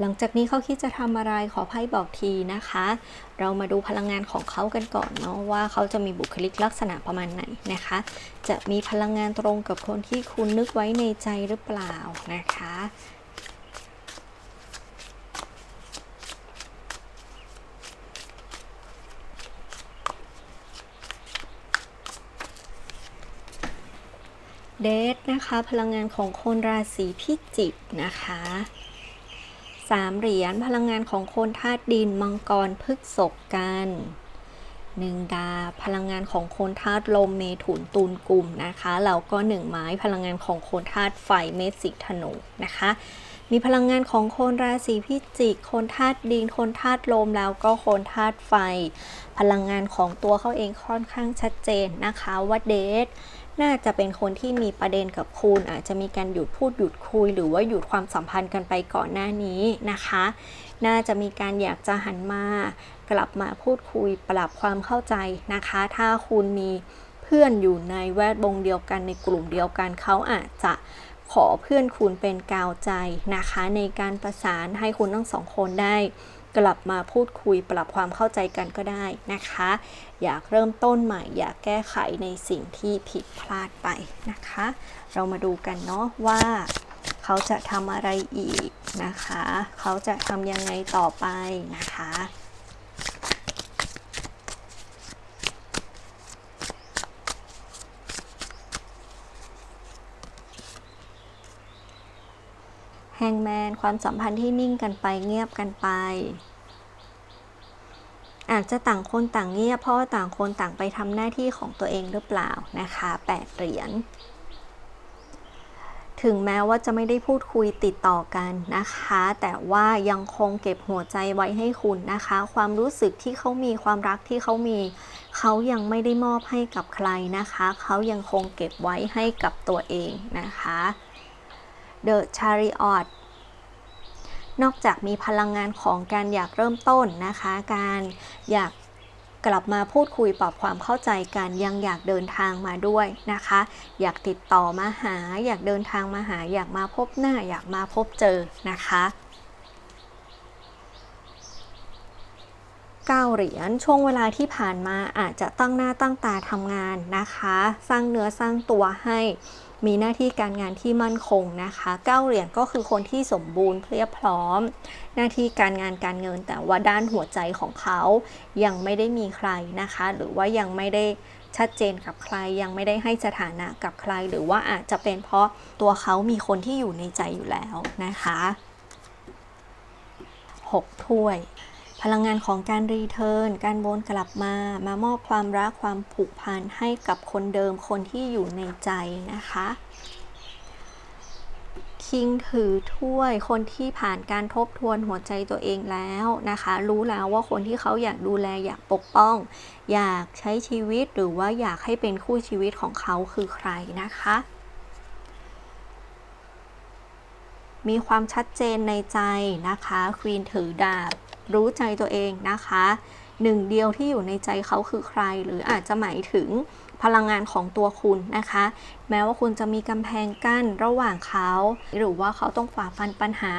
หลังจากนี้เขาคิดจะทำอะไรขอไพ่บอกทีนะคะ เรามาดูพลังงานของเขากันก่อนเนาะว่าเขาจะมีบุคลิกลักษณะประมาณไหนนะคะ จะมีพลังงานตรงกับคนที่คุณนึกไว้ในใจหรือเปล่านะคะเดทนะคะ พลังงานของคนราศีพิจิกนะคะ สามเหรียญพลังงานของคนธาตุดินมังกรพฤกษกกันหนึ่งดาพลังงานของคนธาตุลมเมถุนตูนกลุ่มนะคะแล้วก็หนึ่งไม้พลังงานของคนธาตุไฟเมษสิธนูนะคะ มีพลังงานของคนราศีพิจิกคนธาตุดินคนธาตุลมแล้วก็คนธาตุไฟ พลังงานของตัวเขาเองค่อนข้างชัดเจนนะคะว่าเดท น่าจะเป็นคนที่มีประเด็นกับคุณ อาจจะมีการหยุดพูดหยุดคุย หรือว่าหยุดความสัมพันธ์กันไปก่อนหน้านี้นะคะ น่าจะมีการอยากจะหันมากลับมาพูดคุยปรับความเข้าใจนะคะ ถ้าคุณมีเพื่อนอยู่ในแวดวงเดียวกันในกลุ่มเดียวกันเขาอาจจะขอเพื่อนคุณเป็นกาวใจนะคะ ในการประสานให้คุณทั้งสองคนได้ กลับมาพูดคุยปรับความเข้าใจกันก็ได้นะคะ อยากเริ่มต้นใหม่ อยากแก้ไขในสิ่งที่ผิดพลาดไปนะคะ เรามาดูกันเนาะว่า เขาจะทำอะไรอีกนะคะ เขาจะทำยังไงต่อไปนะคะ ฮงแมนความสัมพันธ์ที่นิ่งกันไปเงียบกันไป อาจจะต่างคนต่างเงียบเพราะว่าต่างคนต่างไปทำหน้าที่ของตัวเองหรือเปล่านะคะแปดเหรียญถึงแม้ว่าจะไม่ได้พูดคุยติดต่อกันนะคะ แต่ว่ายังคงเก็บหัวใจไว้ให้คุณนะคะ ความรู้สึกที่เขามีความรักที่เขามี เขายังไม่ได้มอบให้กับใครนะคะ เขายังคงเก็บไว้ให้กับตัวเองนะคะ The Chariot นอกจากมีพลังงานของการอยากเริ่มต้นนะคะ การอยากกลับมาพูดคุยปรับความเข้าใจกันยังอยากเดินทางมาด้วยนะคะ อยากติดต่อมาหา อยากเดินทางมาหา อยากมาพบหน้า อยากมาพบเจอนะคะเก้าเหรียญช่วงเวลาที่ผ่านมาอาจจะตั้งหน้าตั้งตาทำงานนะคะ สร้างเนื้อสร้างตัวให้ มีหน้าที่การงานที่มั่นคงนะคะเก้าเหรียญก็คือคนที่สมบูรณ์เพียบพร้อม หน้าที่การงานการเงิน แต่ว่าด้านหัวใจของเขายังไม่ได้มีใครนะคะ หรือว่ายังไม่ได้ชัดเจนกับใครยังไม่ได้ให้สถานะกับใคร หรือว่าอาจจะเป็นเพราะตัวเขามีคนที่อยู่ในใจอยู่แล้วนะคะ 6 ถ้วย พลังงานของการรีเทิร์นการวนกลับมา มามอบความรักความผูกพันให้กับคนเดิมคนที่อยู่ในใจนะคะคิงถือถ้วยคนที่ผ่านการทบทวนหัวใจตัวเองแล้วนะคะ รู้แล้วว่าคนที่เขาอยากดูแลอยากปกป้อง อยากใช้ชีวิตหรือว่าอยากให้เป็นคู่ชีวิตของเขาคือใครนะคะ มีความชัดเจนในใจนะคะควีนถือดาบ รู้ใจตัวเองนะคะหนึ่งเดียวที่อยู่ในใจเขาคือใคร หรืออาจจะหมายถึงพลังงานของตัวคุณนะคะ แม้ว่าคุณจะมีกำแพงกั้นระหว่างเขา หรือว่าเขาต้องฝ่าฟันปัญหา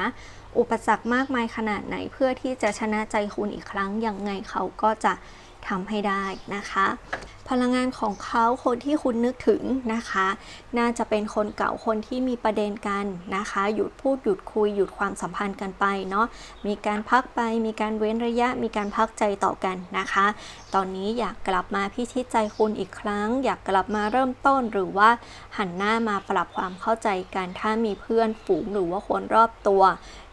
อุปสรรคมากมายขนาดไหนเพื่อที่จะชนะใจคุณอีกครั้งยังไงเขาก็จะ ทำให้ได้นะคะ พลังงานของเขาคนที่คุณนึกถึงนะคะ น่าจะเป็นคนเก่าคนที่มีประเด็นกันนะคะ หยุดพูดหยุดคุยหยุดความสัมพันธ์กันไปเนาะมีการพักไป มีการเว้นระยะ มีการพักใจต่อกันนะคะ ตอนนี้อยากกลับมาพิชิตใจคุณอีกครั้ง อยากกลับมาเริ่มต้นหรือว่าหันหน้ามาปรับความเข้าใจกันถ้ามีเพื่อนฝูงหรือว่าคนรอบตัว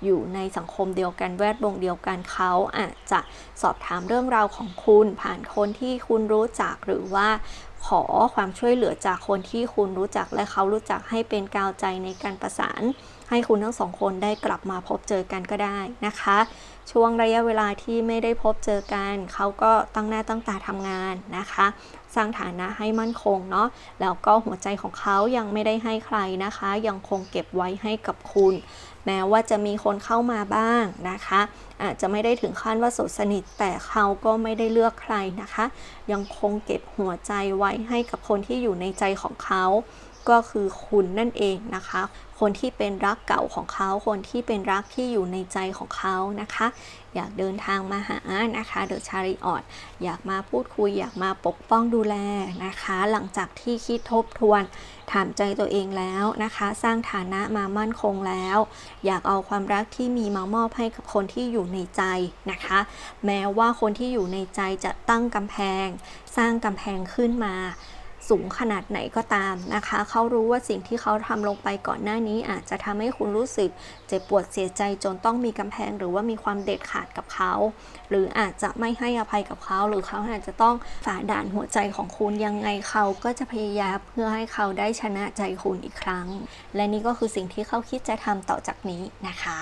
อยู่ในสังคมเดียวกันแวดวงเดียวกันเขาอาจจะสอบถามเรื่องราวของคุณผ่านคนที่คุณรู้จักหรือว่าขอความช่วยเหลือจากคนที่คุณรู้จักและเขารู้จักให้เป็นกาวใจในการประสาน ให้คุณทั้งสองคนได้กลับมาพบเจอกันก็ได้นะคะ ช่วงระยะเวลาที่ไม่ได้พบเจอกัน เขาก็ตั้งหน้าตั้งตาทำงานนะคะ สร้างฐานะให้มั่นคงเนาะแล้วก็หัวใจของเขายังไม่ได้ให้ใครนะคะ ยังคงเก็บไว้ให้กับคุณ แม้ว่าจะมีคนเข้ามาบ้างนะคะ อาจจะไม่ได้ถึงขั้นว่าสดสนิท แต่เขาก็ไม่ได้เลือกใครนะคะ ยังคงเก็บหัวใจไว้ให้กับคนที่อยู่ในใจของเขา ก็คือคุณนั่นเองนะคะ คนที่เป็นรักเก่าของเขา คนที่เป็นรักที่อยู่ในใจของเขานะคะ อยากเดินทางมาหานะคะเดอะชาริออตอยากมาพูดคุย อยากมาปกป้องดูแลนะคะ หลังจากที่คิดทบทวนถามใจตัวเองแล้วนะคะ สร้างฐานะมามั่นคงแล้ว อยากเอาความรักที่มีมามอบให้กับคนที่อยู่ในใจนะคะ แม้ว่าคนที่อยู่ในใจจะตั้งกำแพง สร้างกำแพงขึ้นมา สูงขนาดไหนก็ตามนะคะ เขารู้ว่าสิ่งที่เขาทำลงไปก่อนหน้านี้ อาจจะทำให้คุณรู้สึกเจ็บปวดเสียใจจนต้องมีกำแพง หรือว่ามีความเด็ดขาดกับเขา หรืออาจจะไม่ให้อภัยกับเขา หรือเขาอาจจะต้องฝ่าด่านหัวใจของคุณยังไงเขาก็จะพยายามเพื่อให้เขาได้ชนะใจคุณอีกครั้ง และนี่ก็คือสิ่งที่เขาคิดจะทำต่อจากนี้นะคะ